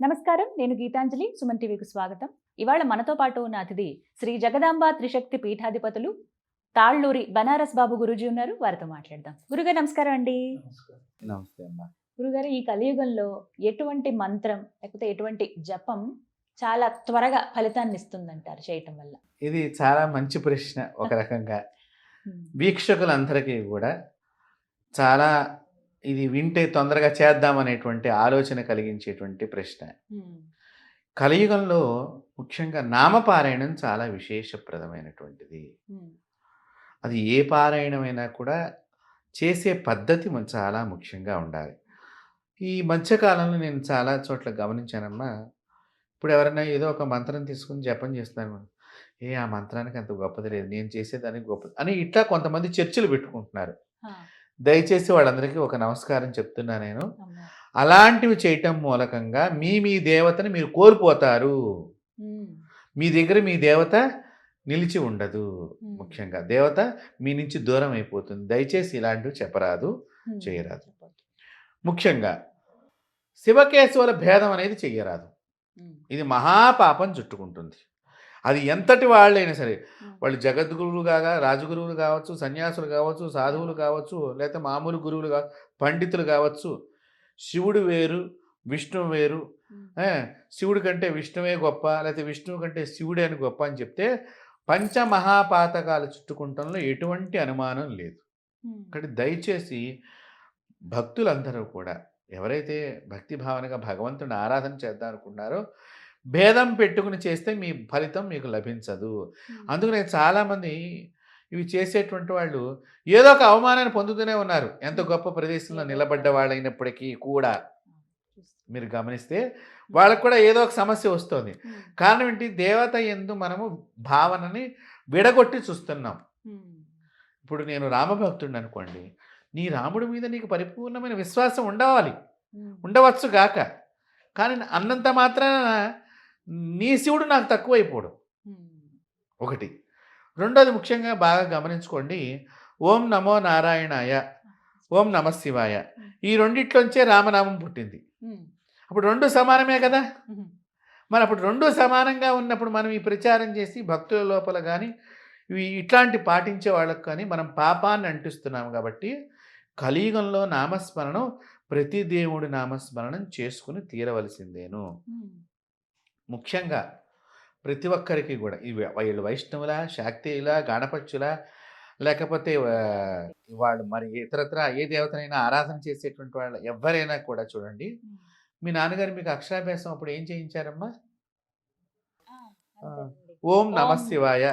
నమస్కారం నేను గీతాంజలి సుమన్ టీవీకి స్వాగతం. ఇవాళ మనతో పాటు ఉన్న అతిథి శ్రీ జగదాంబ త్రిశక్తి పీఠాధిపతులు తాళ్ళూరి బనారస్ బాబు గురుజీ ఉన్నారు. వారితో మాట్లాడదాం. గురుగారు నమస్కారం అండి. నమస్తే అమ్మా. గురుగారు ఈ కలియుగంలో ఎటువంటి మంత్రం లేకపోతే ఎటువంటి జపం చాలా త్వరగా ఫలితాన్ని ఇస్తుందంటారు చేయటం వల్ల? ఇది చాలా మంచి ప్రశ్న ఒక రకంగా. వీక్షకులందరికీ కూడా చాలా ఇది వింటే తొందరగా చేద్దామనేటువంటి ఆలోచన కలిగించేటువంటి ప్రశ్న. కలియుగంలో ముఖ్యంగా నామపారాయణం చాలా విశేషప్రదమైనటువంటిది. అది ఏ పారాయణమైనా కూడా చేసే పద్ధతి మన చాలా ముఖ్యంగా ఉండాలి. ఈ మధ్యకాలంలో నేను చాలా చోట్ల గమనించానమ్మా. ఇప్పుడు ఎవరైనా ఏదో ఒక మంత్రం తీసుకుని జపం చేస్తాను ఏ ఆ మంత్రానికి అంత గొప్పది లేదు. నేను చేసేదానికి గొప్పది అని ఇట్లా కొంతమంది చర్చలు పెట్టుకుంటున్నారు. దయచేసి వాళ్ళందరికీ ఒక నమస్కారం చెప్తున్నా నేను. అలాంటివి చేయటం మూలకంగా మీ మీ దేవతని మీరు కోల్పోతారు. మీ దగ్గర మీ దేవత నిలిచి ఉండదు ముఖ్యంగా. దేవత మీ నుంచి దూరం అయిపోతుంది. దయచేసి ఇలాంటివి చెప్పరాదు చేయరాదు. ముఖ్యంగా శివకేశవుల భేదం అనేది చెయ్యరాదు. ఇది మహాపాపం చుట్టుకుంటుంది. అది ఎంతటి వాళ్ళైనా సరే. వాళ్ళు జగద్గురువులు కాగా రాజగురువులు కావచ్చు సన్యాసులు కావచ్చు సాధువులు కావచ్చు లేకపోతే మామూలు గురువులు కావచ్చు పండితులు కావచ్చు శివుడు వేరు విష్ణువు వేరు శివుడి కంటే విష్ణువే గొప్ప లేకపోతే విష్ణువు కంటే శివుడే అని గొప్ప అని చెప్తే పంచమహాపాతకాలు చుట్టుకుంటంలో ఎటువంటి అనుమానం లేదు. ఇక్కడ దయచేసి భక్తులందరూ కూడా ఎవరైతే భక్తి భావనగా భగవంతుని ఆరాధన చేద్దాం అనుకున్నారో భేదం పెట్టుకుని చేస్తే మీ ఫలితం మీకు లభించదు. అందుకనే చాలామంది ఇవి చేసేటువంటి వాళ్ళు ఏదో ఒక అవమానాన్ని పొందుతూనే ఉన్నారు. ఎంత గొప్ప ప్రదేశంలో నిలబడ్డ వాళ్ళైనప్పటికీ కూడా మీరు గమనిస్తే వాళ్ళకు కూడా ఏదో ఒక సమస్య వస్తుంది. కారణం ఏంటి? దేవత ఎందు మనము భావనని విడగొట్టి చూస్తున్నాం. ఇప్పుడు నేను రామభక్తుడిని అనుకోండి. నీ రాముడి మీద నీకు పరిపూర్ణమైన విశ్వాసం ఉండవాలి ఉండవచ్చు గాక కానీ అన్నంత మాత్రాన నీ శివుడు నాకు తక్కువైపోడు. ఒకటి. రెండోది ముఖ్యంగా బాగా గమనించుకోండి. ఓం నమో నారాయణాయ ఓం నమ శివాయ. ఈ రెండిట్లోంచే రామనామం పుట్టింది. అప్పుడు రెండు సమానమే కదా? మరి అప్పుడు రెండు సమానంగా ఉన్నప్పుడు మనం ఈ ప్రచారం చేసి భక్తుల లోపల కానీ ఇవి ఇట్లాంటి పాటించే వాళ్ళకు కానీ మనం పాపాన్ని అంటిస్తున్నాం కాబట్టి కలియుగంలో నామస్మరణం ప్రతి దేవుడి నామస్మరణం చేసుకుని తీరవలసిందేను. ముఖ్యంగా ప్రతి ఒక్కరికి కూడా. ఈ వీళ్ళు వైష్ణవుల శాక్తేయుల గణపత్యుల లేకపోతే వాళ్ళు మరి ఇతరత్ర ఏ దేవతనైనా ఆరాధన చేసేటువంటి వాళ్ళు ఎవరైనా కూడా చూడండి. మీ నాన్నగారు మీకు అక్షరాభ్యాసం అప్పుడు ఏం చేయించారమ్మా? ఓం నమ. శివాయ.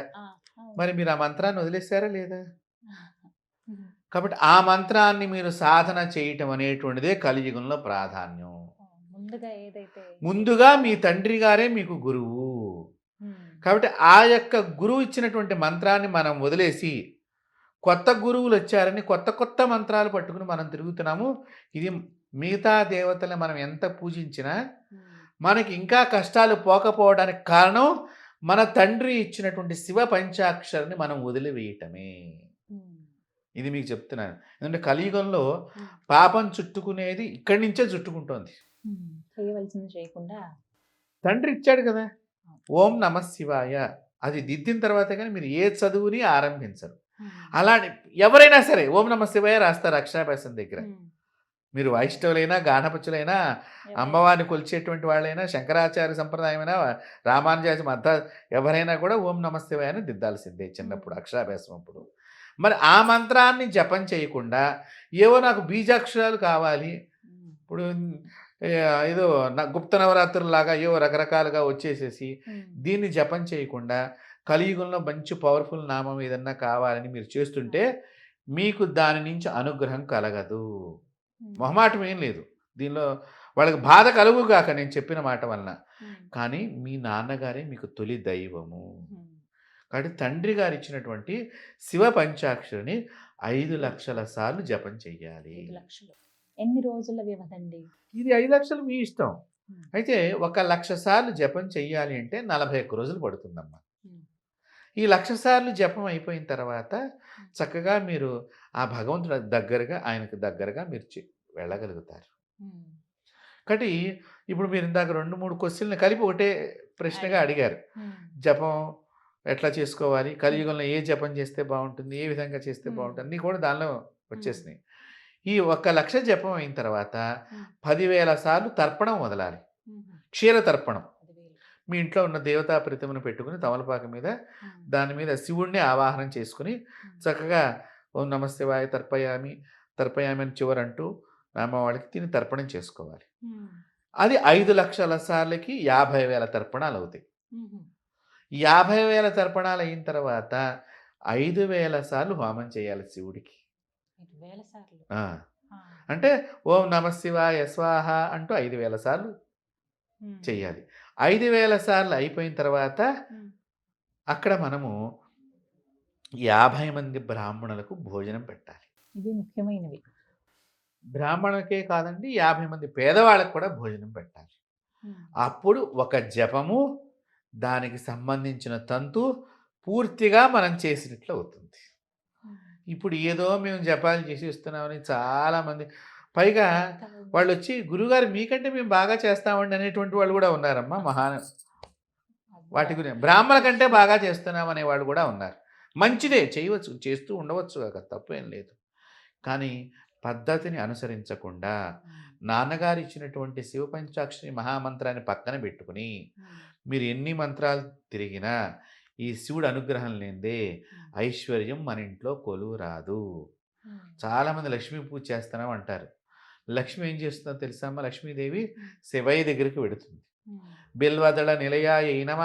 మరి మీరు ఆ మంత్రాన్ని వదిలేశారా లేదా? కాబట్టి ఆ మంత్రాన్ని మీరు సాధన చేయటం అనేటువంటిదే కలియుగంలో ప్రాధాన్యం. ముందుగా ఏదైతే ముందుగా మీ తండ్రి గారే మీకు గురువు. కాబట్టి ఆ యొక్క గురువు ఇచ్చినటువంటి మంత్రాన్ని మనం వదిలేసి కొత్త గురువులు వచ్చారని కొత్త కొత్త మంత్రాలు పట్టుకుని మనం తిరుగుతున్నాము. ఇది మిగతా దేవతల్ని మనం ఎంత పూజించినా మనకి ఇంకా కష్టాలు పోకపోవడానికి కారణం మన తండ్రి ఇచ్చినటువంటి శివ పంచాక్షరిని మనం వదిలివేయటమే. ఇది మీకు చెప్తున్నాను. ఎందుకంటే కలియుగంలో పాపం చుట్టుకునేది ఇక్కడి నుంచే చుట్టుకుంటోంది. చేయవలసింది చేయకుండా తండ్రి ఇచ్చాడు కదా. ఓం నమ శివాయ. అది దిద్దిన తర్వాత కానీ మీరు ఏ చదువుని ఆరంభించరు. అలానే ఎవరైనా సరే ఓం నమ శివాయ రాస్తారు అక్షరాభ్యాసం దగ్గర. మీరు వైష్ణవులైనా గానపచులైనా అమ్మవారిని కొలిచేటువంటి వాళ్ళైనా శంకరాచార్య సంప్రదాయమైనా రామానుజాచి మధ్య ఎవరైనా కూడా ఓం నమ శివాయ అని దిద్దాల్సిందే చిన్నప్పుడు అక్షరాభ్యాసం అప్పుడు. మరి ఆ మంత్రాన్ని జపం చేయకుండా ఏవో నాకు బీజాక్షరాలు కావాలి. ఇప్పుడు ఏదో న- గుప్త నవరాత్రులు లాగా ఏవో రకరకాలుగా వచ్చేసేసి దీన్ని జపం చేయకుండా కలియుగంలో మంచి పవర్ఫుల్ నామం ఏదన్నా కావాలని మీరు చేస్తుంటే మీకు దాని నుంచి అనుగ్రహం కలగదు. మొహమాటం ఏం లేదు. దీనిలో వాళ్ళకి బాధ కలుగు కాక నేను చెప్పిన మాట వలన. కానీ మీ నాన్నగారే మీకు తొలి దైవము. కాబట్టి తండ్రి గారు ఇచ్చినటువంటి శివ పంచాక్షరిని ఐదు లక్షల సార్లు జపం చెయ్యాలి. ఎన్ని రోజుల వ్యవధండి? ఇది ఐదు లక్షలు మీ ఇష్టం. అయితే ఒక లక్ష సార్లు జపం చెయ్యాలి అంటే నలభై ఒక్క రోజులు పడుతుందమ్మా. ఈ లక్ష సార్లు జపం అయిపోయిన తర్వాత చక్కగా మీరు ఆ భగవంతుడి దగ్గరగా ఆయనకు దగ్గరగా మీరు వెళ్ళగలుగుతారు. కాబట్టి ఇప్పుడు మీరు ఇందాక రెండు మూడు క్వశ్చన్లు కలిపి ఒకటే ప్రశ్నగా అడిగారు. జపం ఎట్లా చేసుకోవాలి? కలియుగంలో ఏ జపం చేస్తే బాగుంటుంది? ఏ విధంగా చేస్తే. బాగుంటుంది? అన్నీ కూడా దానిలో వచ్చేసినాయి. ఈ ఒక్క లక్ష జపం అయిన తర్వాత. పదివేల సార్లు తర్పణం వదలాలి. క్షీర తర్పణం. మీ ఇంట్లో ఉన్న దేవతా ప్రతిమను పెట్టుకుని తమలపాక మీద దాని మీద శివుణ్ణి ఆవాహనం చేసుకుని చక్కగా ఓం నమస్తేవాయ తర్పయామి తర్పయామి అని చివరంటూ నామవాళ్ళకి తిని తర్పణం చేసుకోవాలి. అది ఐదు లక్షల సార్లకి యాభై వేల తర్పణాలు అవుతాయి. యాభై వేల తర్పణాలు అయిన తర్వాత ఐదు వేల సార్లు హోమం చేయాలి శివుడికి. అంటే ఓం నమ శివాయ స్వాహ అంటూ ఐదు వేల సార్లు ఉమ్, చెయ్యాలి. ఐదు వేల సార్లు అయిపోయిన తర్వాత అక్కడ మనము యాభై మంది బ్రాహ్మణులకు భోజనం పెట్టాలి. ఇది ముఖ్యమైనవి. బ్రాహ్మణులకే కాదండి యాభై మంది పేదవాళ్ళకు కూడా భోజనం పెట్టాలి. అప్పుడు ఒక జపము దానికి సంబంధించిన తంతు పూర్తిగా మనం చేసినట్లు అవుతుంది. ఇప్పుడు ఏదో మేము జపాలు చేసి ఇస్తున్నామని చాలామంది. పైగా వాళ్ళు వచ్చి గురుగారు మీకంటే మేము బాగా చేస్తామండి అనేటువంటి వాళ్ళు కూడా ఉన్నారమ్మా మహా వాటి గురించి బ్రాహ్మణ కంటే బాగా చేస్తున్నాం అనే వాళ్ళు కూడా ఉన్నారు. మంచిదే చేయవచ్చు చేస్తూ ఉండవచ్చు కాక తప్పేం లేదు. కానీ పద్ధతిని అనుసరించకుండా నాన్నగారు ఇచ్చినటువంటి శివ పంచాక్షరి మహామంత్రాన్ని పక్కన పెట్టుకుని మీరు ఎన్ని మంత్రాలు తిరిగినా ఈ శివుడు అనుగ్రహం లేదే ఐశ్వర్యం మన ఇంట్లో కొలువు రాదు. చాలామంది లక్ష్మీ పూజ చేస్తున్నాం అంటారు. లక్ష్మి ఏం చేస్తుందో తెలుసా అమ్మ? లక్ష్మీదేవి శివయ్య దగ్గరికి వెడుతుంది. బిల్వదళ నిలయాయ నమ.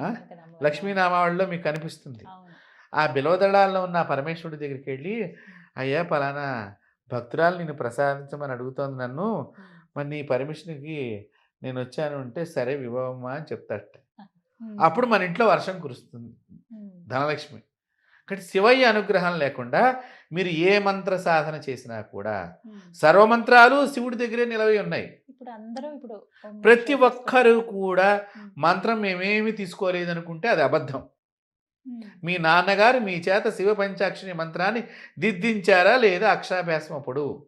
ఆ? లక్ష్మీనామావళిలో మీకు కనిపిస్తుంది. ఆ బిలవదళాల్లో ఉన్న పరమేశ్వరుడి దగ్గరికి వెళ్ళి అయ్యా పలానా భక్తురాలు నిన్ను ప్రసాదించమని అడుగుతోంది నన్ను. మరి నీ పర్మిషన్కి నేను వచ్చాను అంటే సరే విభవమ్మా అని చెప్తాట అప్పుడు మన ఇంట్లో వర్షం కురుస్తుంది. ధనలక్ష్మి. కానీ శివయ్య అనుగ్రహం లేకుండా మీరు ఏ మంత్ర సాధన చేసినా కూడా సర్వమంత్రాలు శివుడి దగ్గరే నిలవి ఉన్నాయి. ఇప్పుడు అందరూ ఇప్పుడు ప్రతి ఒక్కరూ కూడా మంత్రం మేమేమి తీసుకోలేదు అనుకుంటే అది అబద్ధం. మీ నాన్నగారు మీ చేత శివ పంచాక్షరి మంత్రాన్ని దిద్దించారా లేదా అక్షరాభ్యాసం అప్పుడు?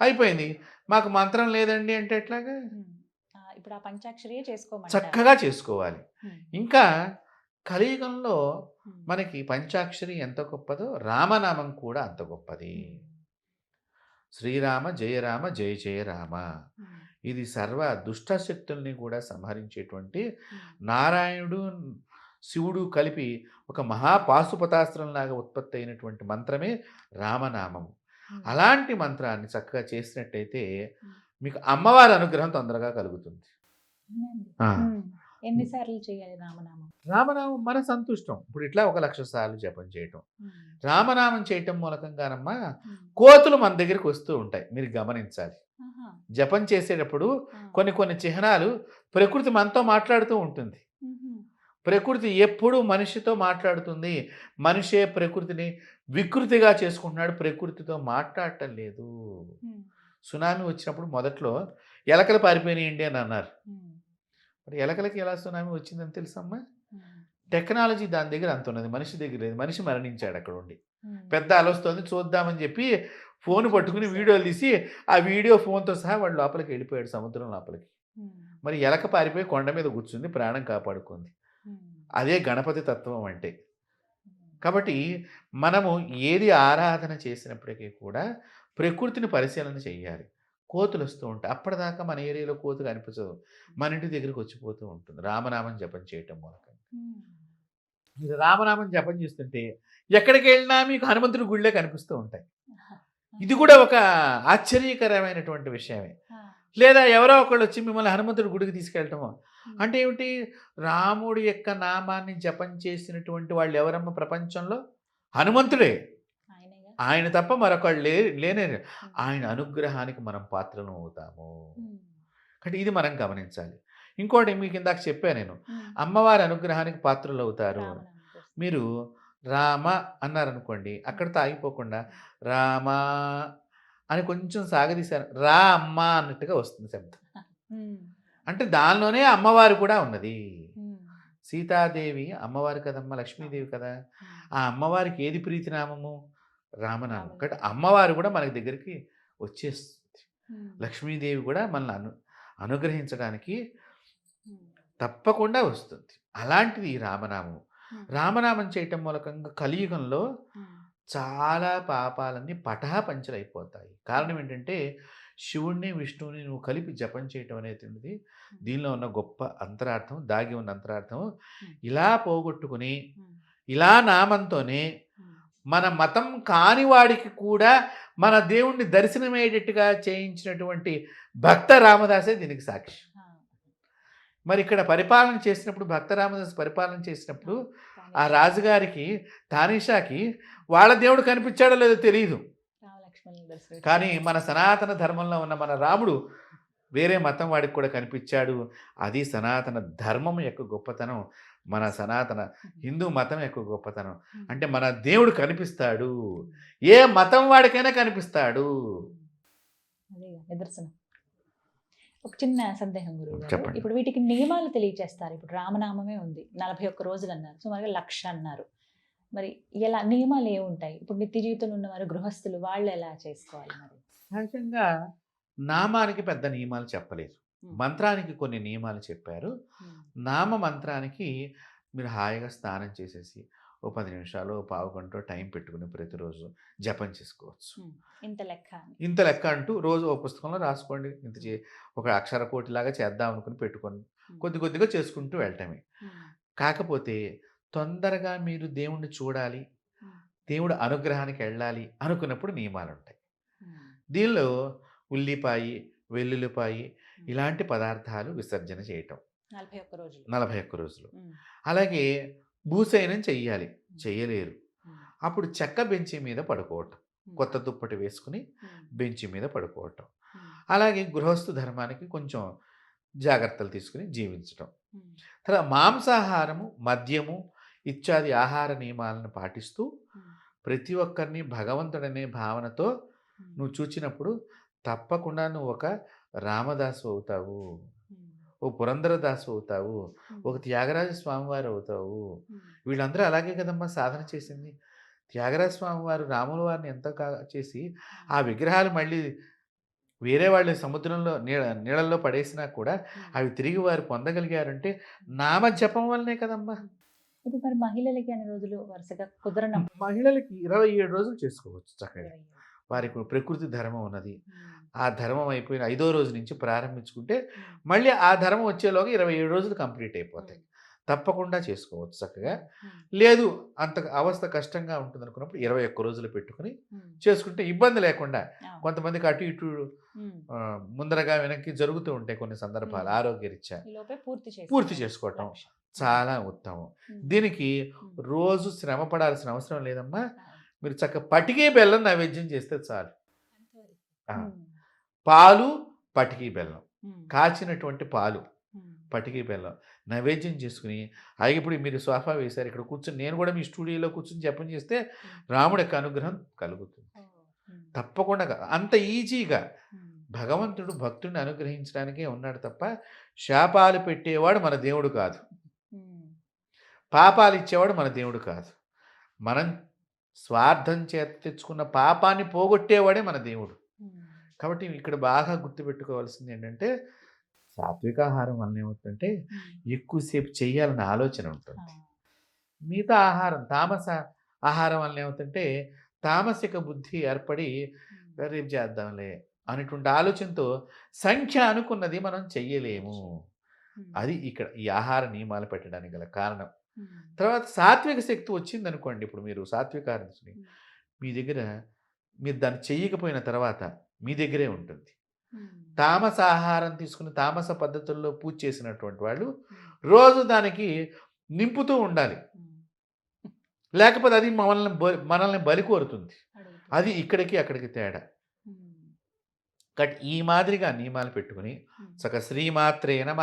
అయిపోయింది. మాకు మంత్రం లేదండి అంటే ఎట్లాగా? ఇప్పుడు ఆ పంచాక్షరియే చేసుకోమంటారు. చక్కగా చేసుకోవాలి. ఇంకా కలియుగంలో మనకి పంచాక్షరి ఎంత గొప్పదో రామనామం కూడా అంత గొప్పది. శ్రీరామ జయరామ జయ జయ రామ. ఇది సర్వ దుష్ట శక్తుల్ని కూడా సంహరించేటువంటి నారాయణుడు శివుడు కలిపి ఒక మహాపాశుపతాస్త్రంలాగా ఉత్పత్తి అయినటువంటి మంత్రమే రామనామం. అలాంటి మంత్రాన్ని చక్కగా చేసినట్టయితే. మీకు అమ్మవారి అనుగ్రహం తొందరగా కలుగుతుంది. ఎన్నిసార్లు చేయాలి రామనామం? రామనామం మన సంతుష్టం. ఇప్పుడు ఇట్లా ఒక లక్ష సార్లు జపం చేయటం. రామనామం చేయటం మూలకంగానమ్మా కోతులు మన దగ్గరికి వస్తూ ఉంటాయి. మీరు గమనించాలి. జపం చేసేటప్పుడు కొన్ని కొన్ని చిహ్నాలు ప్రకృతి మనతో మాట్లాడుతూ ఉంటుంది. ప్రకృతి ఎప్పుడూ మనిషితో మాట్లాడుతుంది. మనిషే ప్రకృతిని వికృతిగా చేసుకుంటున్నాడు. ప్రకృతితో మాట్లాడటం లేదు. సునామీ వచ్చినప్పుడు మొదట్లో ఎలకలు పారిపోయినాయండి అని అన్నారు. మరి ఎలకలకి ఎలా సునామీ వచ్చిందని తెలుసమ్మా టెక్నాలజీ దాని దగ్గర అంత ఉన్నది మనిషి దగ్గర లేదు. మనిషి మరణించాడు అక్కడ ఉండి. పెద్ద అలొస్తుంది చూద్దామని చెప్పి ఫోన్ పట్టుకుని వీడియోలు తీసి ఆ వీడియో ఫోన్తో సహా వాడు లోపలికి వెళ్ళిపోయాడు సముద్రం లోపలికి. మరి ఎలక పారిపోయి కొండ మీద కూర్చుంది ప్రాణం కాపాడుకుంది. అదే గణపతి తత్వం అంటే. కాబట్టి మనము ఏది ఆరాధన చేసినప్పటికీ కూడా ప్రకృతిని పరిశీలన చేయాలి. కోతులు వస్తూ ఉంటాయి. అప్పటిదాకా మన ఏరియాలో కోతు కనిపించదు. మన ఇంటి దగ్గరికి వచ్చిపోతూ ఉంటుంది. రామనామం జపం చేయటం మూలకంగా మీరు రామనామం జపం చేస్తుంటే ఎక్కడికి వెళ్ళినా మీకు హనుమంతుడి గుళ్ళే కనిపిస్తూ ఉంటాయి. ఇది కూడా ఒక ఆశ్చర్యకరమైనటువంటి విషయమే. లేదా ఎవరో ఒకళ్ళు వచ్చి మిమ్మల్ని హనుమంతుడి గుడికి తీసుకెళ్ళటము. అంటే ఏమిటి? రాముడి యొక్క నామాన్ని జపం చేసినటువంటి వాళ్ళు ఎవరమ్మ ప్రపంచంలో? హనుమంతుడే. ఆయన తప్ప మరొకళ్ళు లే లేనే. ఆయన అనుగ్రహానికి మనం పాత్రలు అవుతాము. కాబట్టి ఇది మనం గమనించాలి. ఇంకోటి మీకు ఇందాక చెప్పాను నేను. అమ్మవారి అనుగ్రహానికి పాత్రలు అవుతారు. మీరు రామ అన్నారనుకోండి అక్కడితో ఆగిపోకుండా రామ అని కొంచెం సాగదీశారు. రా అమ్మ అన్నట్టుగా వస్తుంది శబ్దం. అంటే దానిలోనే అమ్మవారు కూడా ఉన్నది. సీతాదేవి అమ్మవారు కదమ్మ లక్ష్మీదేవి కదా. ఆ అమ్మవారికి ఏది ప్రీతినామము? రామనామం కాబట్టి అమ్మవారు కూడా మనకి దగ్గరికి వచ్చేస్తుంది. లక్ష్మీదేవి కూడా మనల్ని అను అనుగ్రహించడానికి తప్పకుండా వస్తుంది. అలాంటిది ఈ రామనామం రామనామం చేయటం మూలకంగా కలియుగంలో చాలా పాపాలన్నీ పటాపంచలైపోతాయి. కారణం ఏంటంటే శివుణ్ణి విష్ణువుని నువ్వు కలిపి జపం చేయటం అనేది దీనిలో ఉన్న గొప్ప అంతరార్థం దాగి ఉన్న అంతరార్థం ఇలా పోగొట్టుకుని ఇలా నామంతోనే మన మతం కాని వాడికి కూడా మన దేవుణ్ణి దర్శనమయ్యేటట్టుగా చేయించినటువంటి భక్త రామదాసే దీనికి సాక్షి. మరి ఇక్కడ పరిపాలన చేసినప్పుడు భక్త రామదాస్ పరిపాలన చేసినప్పుడు ఆ రాజుగారికి తానీషాకి వాళ్ళ దేవుడు కనిపించాడో లేదో తెలియదు కానీ మన సనాతన ధర్మంలో ఉన్న మన రాముడు వేరే మతం వాడికి కూడా కనిపించాడు. అది సనాతన ధర్మం యొక్క గొప్పతనం. మన సనాతన హిందూ మతం యొక్క గొప్పతనం. అంటే మన దేవుడు కనిపిస్తాడు. ఏ మతం వాడికైనా కనిపిస్తాడు. నిదర్శనం. ఒక చిన్న సందేహం గురువు. ఇప్పుడు వీటికి నియమాలు తెలియచేస్తారు ఇప్పుడు రామనామమే ఉంది. నలభై ఒక్క రోజులు అన్నారు. సుమారుగా లక్ష అన్నారు. మరి ఎలా నియమాలు ఏముంటాయి? ఇప్పుడు నిత్య జీవితంలో ఉన్నవారు గృహస్థులు వాళ్ళు ఎలా చేసుకోవాలి మరి? సహజంగా నామానికి పెద్ద నియమాలు చెప్పలేదు. మంత్రానికి కొన్ని నియమాలు చెప్పారు. నామ మంత్రానికి మీరు హాయిగా స్నానం చేసేసి ఓ పది నిమిషాలు పావు గంట టైం పెట్టుకుని ప్రతిరోజు జపం చేసుకోవచ్చు. ఇంత లెక్క ఇంత లెక్క అంటూ రోజు ఓ పుస్తకంలో రాసుకోండి. ఇంత చే ఒక అక్షర కోటిలాగా చేద్దాం అనుకుని పెట్టుకోండి కొద్ది కొద్దిగా చేసుకుంటూ వెళ్ళటమే. కాకపోతే తొందరగా మీరు దేవుణ్ణి చూడాలి దేవుడు అనుగ్రహానికి వెళ్ళాలి అనుకున్నప్పుడు నియమాలు ఉంటాయి దీనిలో ఉల్లిపాయి వెల్లుల్లిపాయి ఇలాంటి పదార్థాలు విసర్జన చేయటం. నలభై ఒక్క రోజులు. నలభై ఒక్క రోజులు అలాగే భూసయనం చెయ్యాలి. చెయ్యలేరు. ఉమ్, అప్పుడు చెక్క బెంచి మీద పడుకోవటం. కొత్త దుప్పటి వేసుకుని బెంచి మీద పడుకోవటం. అలాగే గృహస్థు ధర్మానికి కొంచెం జాగ్రత్తలు తీసుకుని జీవించటం. తర్వాత మాంసాహారము మద్యము ఇత్యాది ఆహార నియమాలను పాటిస్తూ ప్రతి ఒక్కరిని భగవంతుడనే భావనతో నువ్వు చూచినప్పుడు తప్పకుండా నువ్వు ఒక రామదాసు అవుతావు. ఓ పురంధరదాసు అవుతావు. ఒక త్యాగరాజ స్వామివారు అవుతావు. వీళ్ళందరూ అలాగే కదమ్మా సాధన చేసింది. త్యాగరాజ స్వామి వారు రాముల వారిని ఎంత కా- చేసి ఆ విగ్రహాలు మళ్ళీ వేరే వాళ్ళు సముద్రంలో నీళ్ళ నీళ్ళల్లో పడేసినా కూడా. అవి తిరిగి వారు పొందగలిగారంటే నామ జపం వల్లనే కదమ్మా. ఇప్పుడు మరి మహిళలకి అన్ని రోజులు వరుసగా కుదరనప్పుడు. మహిళలకి ఇరవై ఏడు రోజులు చేసుకోవచ్చు చక్కగా. వారికి ప్రకృతి ధర్మం ఉన్నది ఆ ధర్మం అయిపోయిన ఐదో రోజు నుంచి ప్రారంభించుకుంటే మళ్ళీ ఆ ధర్మం వచ్చేలోగా ఇరవై ఏడు రోజులు కంప్లీట్ అయిపోతాయి. తప్పకుండా చేసుకోవచ్చు చక్కగా. లేదు అంత అవస్థ కష్టంగా ఉంటుంది అనుకున్నప్పుడు ఇరవై ఒక్క రోజులు పెట్టుకుని చేసుకుంటే ఇబ్బంది లేకుండా. కొంతమందికి అటు ఇటు ముందరగా వెనక్కి జరుగుతూ ఉంటాయి కొన్ని సందర్భాలు. ఆరోగ్యరీత్యా. పూర్తి చేసుకోవటం చాలా ఉత్తమం. దీనికి రోజు శ్రమ పడాల్సిన అవసరం లేదమ్మా. మీరు చక్క పటికే బెల్లం నైవేద్యం చేస్తే చాలు. పాలు పటికి బెల్లం. కాచినటువంటి పాలు పటికి బెల్లం నైవేద్యం చేసుకుని అలాగే ఇప్పుడు మీరు సోఫా వేశారు ఇక్కడ కూర్చొని నేను కూడా మీ స్టూడియోలో కూర్చొని జపం చేస్తే రాముడి యొక్క అనుగ్రహం కలుగుతుంది. తప్పకుండా అంత ఈజీగా భగవంతుడు భక్తుడిని అనుగ్రహించడానికే ఉన్నాడు తప్ప శాపాలు పెట్టేవాడు మన దేవుడు కాదు. పాపాలు ఇచ్చేవాడు మన దేవుడు కాదు. మనం స్వార్థం చేత తెచ్చుకున్న పాపాన్ని పోగొట్టేవాడే మన దేవుడు. కాబట్టి ఇక్కడ బాగా గుర్తుపెట్టుకోవాల్సింది ఏంటంటే సాత్వికాహారం వల్ల ఏమవుతుందంటే ఎక్కువసేపు చేయాలన్న ఆలోచన ఉంటుంది. మిగతా ఆహారం తామస ఆహారం వల్ల ఏమవుతుందంటే తామసిక బుద్ధి ఏర్పడి రేపు చేద్దాంలే అనేటువంటి ఆలోచనతో సంఖ్య అనుకున్నది మనం చెయ్యలేము. అది ఇక్కడ ఈ ఆహార నియమాలు పెట్టడానికి గల కారణం. తర్వాత సాత్విక శక్తి వచ్చింది అనుకోండి ఇప్పుడు మీరు సాత్వికారం తీసుకుని మీ దగ్గర మీరు దాన్ని చెయ్యకపోయిన తర్వాత మీ దగ్గరే ఉంటుంది. తామస ఆహారం తీసుకుని తామస పద్ధతుల్లో పూజ చేసినటువంటి వాళ్ళు రోజు దానికి నింపుతూ ఉండాలి. లేకపోతే అది మనల్ని బ- మనల్ని బలి కోరుతుంది. అది ఇక్కడికి అక్కడికి తేడా. కట్ ఈ మాదిరిగా నియమాలు పెట్టుకుని సక శ్రీమాత్రే నమ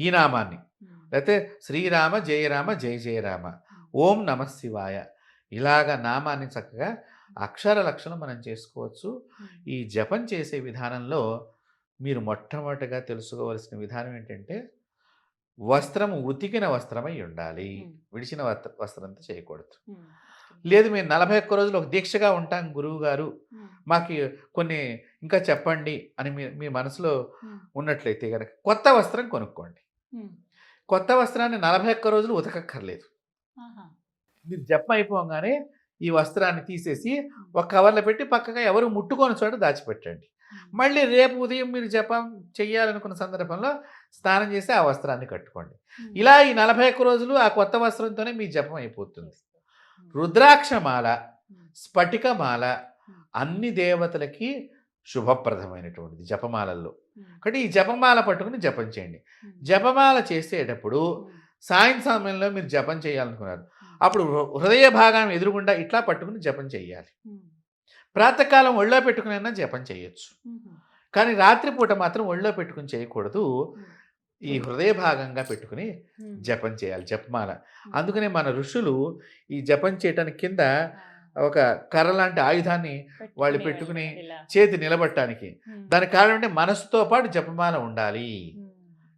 ఈ నామాన్ని. లేకపోతే శ్రీరామ జయరామ జయ జయరామ ఓం నమ శివాయ. ఇలాగ నామాన్ని చక్కగా అక్షర లక్షణం మనం చేసుకోవచ్చు. ఈ జపం చేసే విధానంలో మీరు మొట్టమొదటిగా తెలుసుకోవాల్సిన విధానం ఏంటంటే వస్త్రము ఉతికిన వస్త్రమై ఉండాలి. విడిచిన వస్త్ర- వస్త్రంతో చేయకూడదు. లేదు మేము నలభై ఒక్క రోజులు ఒక దీక్షగా ఉంటాం గురువు గారు. మాకు కొన్ని ఇంకా చెప్పండి అని మీ మీ మనసులో. ఉన్నట్లయితే కనుక కొత్త వస్త్రం కొనుక్కోండి. కొత్త వస్త్రాన్ని నలభై ఒక్క రోజులు ఉతకక్కర్లేదు. మీరు జపం అయిపోగానే ఈ వస్త్రాన్ని తీసేసి ఒక కవర్లో పెట్టి పక్కగా ఎవరు ముట్టుకొని చోట దాచిపెట్టండి. మళ్ళీ రేపు ఉదయం మీరు జపం చెయ్యాలనుకున్న సందర్భంలో స్నానం చేసి ఆ వస్త్రాన్ని కట్టుకోండి. ఇలా ఈ నలభై ఒక్క రోజులు ఆ కొత్త వస్త్రంతోనే మీ జపం అయిపోతుంది. రుద్రాక్షమాల. స్ఫటికమాల. అన్ని దేవతలకి శుభప్రదమైనటువంటిది జపమాలల్లో. కాబట్టి ఈ జపమాల పట్టుకుని జపం చేయండి. జపమాల చేసేటప్పుడు. సాయం సమయంలో మీరు జపం చేయాలనుకున్నారు. అప్పుడు హృ- హృదయ భాగం ఎదురుగుండా ఇట్లా పట్టుకుని జపం చేయాలి. ప్రాతకాలం ఒళ్ళో పెట్టుకునైనా జపం చేయొచ్చు. కానీ రాత్రిపూట మాత్రం ఒళ్ళో పెట్టుకుని చేయకూడదు. ఈ హృదయ భాగంగా పెట్టుకుని. జపం చేయాలి జపమాల. అందుకనే మన ఋషులు ఈ జపం చేయటానికి కింద. ఒక కర్ర లాంటి ఆయుధాన్ని వాళ్ళు పెట్టుకుని. చేతి నిలబట్టడానికి. దానికి కారణం అంటే మనసుతో పాటు జపమాల ఉండాలి.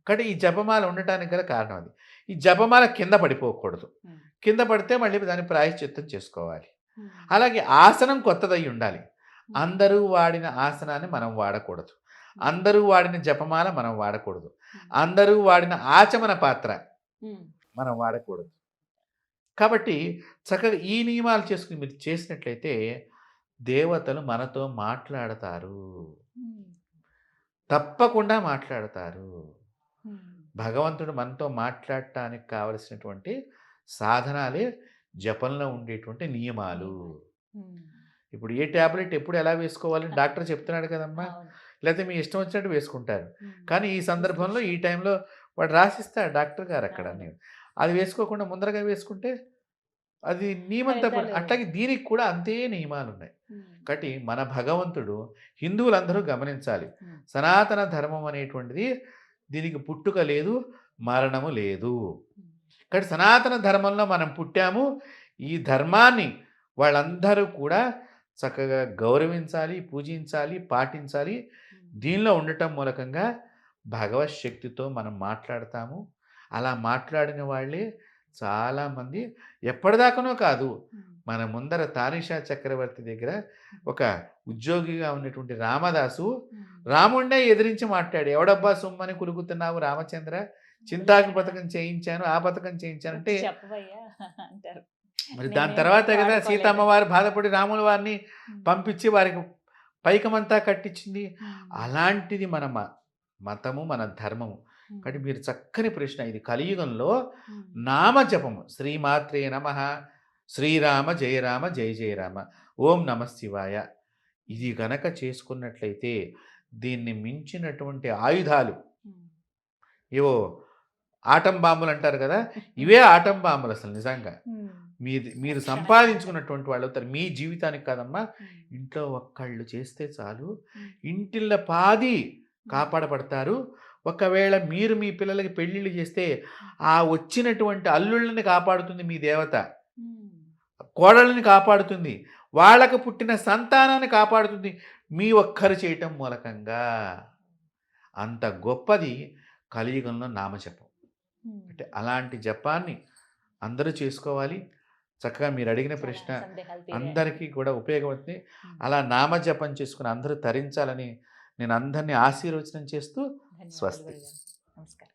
కాబట్టి ఈ జపమాల ఉండటానికి గల కారణం అది ఈ జపమాల కింద పడిపోకూడదు. కింద పడితే మళ్ళీ దాన్ని ప్రాయశ్చిత్తం చేసుకోవాలి. అలాగే ఆసనం కొత్తదై ఉండాలి అందరూ వాడిన ఆసనాన్ని మనం వాడకూడదు అందరూ వాడిన జపమాల మనం వాడకూడదు అందరూ వాడిన ఆచమన పాత్ర. మనం వాడకూడదు కాబట్టి చక్కగా ఈ నియమాలు చేసుకుని మీరు చేసినట్లయితే దేవతలు మనతో మాట్లాడతారు. తప్పకుండా మాట్లాడతారు. భగవంతుడు మనతో మాట్లాడటానికి కావలసినటువంటి సాధనాలే జపంలో ఉండేటువంటి నియమాలు. ఇప్పుడు ఏ ట్యాబ్లెట్ ఎప్పుడు ఎలా వేసుకోవాలని డాక్టర్ చెప్తున్నాడు కదమ్మా. లేకపోతే మీ ఇష్టం వచ్చినట్టు వేసుకుంటారు. కానీ ఈ సందర్భంలో ఈ టైంలో వాడు రాసిస్తాడు డాక్టర్ గారు అక్కడ. నేను అది వేసుకోకుండా ముందరగా వేసుకుంటే అది నియమం తప్ప అట్లాగే దీనికి కూడా అంతే నియమాలు ఉన్నాయి. కాబట్టి మన భగవంతుడు హిందువులందరూ గమనించాలి. సనాతన ధర్మం అనేటువంటిది దీనికి పుట్టుక లేదు మరణము లేదు. కాబట్టి సనాతన ధర్మంలో మనం పుట్టాము ఈ ధర్మాన్ని వాళ్ళందరూ కూడా చక్కగా గౌరవించాలి పూజించాలి పాటించాలి. దీనిలో ఉండటం మూలకంగా భగవత్ శక్తితో మనం మాట్లాడతాము అలా మాట్లాడిన వాళ్ళే చాలామంది ఎప్పటిదాకానో కాదు. మన ముందర తానిషా చక్రవర్తి దగ్గర ఒక ఉద్యోగిగా ఉన్నటువంటి రామదాసు. రాముండే ఎదిరించి మాట్లాడు ఎవడబ్బా సొమ్మని కులుగుతున్నావు రామచంద్ర చింతాకు పథకం చేయించాను ఆ పథకం చేయించాను అంటే మరి దాని తర్వాత కదా. సీతమ్మ వారు బాధపడి రాముల వారిని. పంపించి వారికి పైకమంతా కట్టించింది. అలాంటిది మన మ- మతము మన ధర్మము. కాబట్టి మీరు చక్కని ప్రశ్న ఇది కలియుగంలో. నామజపము శ్రీమాత్రే నమ. శ్రీరామ జయరామ జయ జయరామ ఓం నమ శివాయ. ఇది గనక చేసుకున్నట్లయితే దీన్ని మించినటువంటి ఆయుధాలు. ఏవో ఆటం బాంబులు అంటారు కదా? ఇవే ఆటం బాంబులు అసలు నిజంగా. మీది మీరు సంపాదించుకున్నటువంటి వాళ్ళు అవుతారు. మీ జీవితానికి కాదమ్మా. ఇంట్లో ఒక్కళ్ళు చేస్తే చాలు. ఇంటిళ్ళ పాది కాపాడబడతారు. ఒకవేళ మీరు మీ పిల్లలకి పెళ్ళిళ్ళు చేస్తే ఆ వచ్చినటువంటి అల్లుళ్ళని కాపాడుతుంది మీ దేవత. కోడళ్ళని కాపాడుతుంది వాళ్ళకు పుట్టిన సంతానాన్ని కాపాడుతుంది మీ ఒక్కరు చేయటం మూలకంగా అంత గొప్పది కలియుగంలో నామజపం. అంటే అలాంటి జపాన్ని అందరూ చేసుకోవాలి చక్కగా మీరు అడిగిన ప్రశ్న. అందరికీ కూడా ఉపయోగపడుతుంది. అలా నామజపం చేసుకుని అందరూ తరించాలని నేను అందరినీ ఆశీర్వచనం చేస్తూ స్వస్తి. నమస్కారం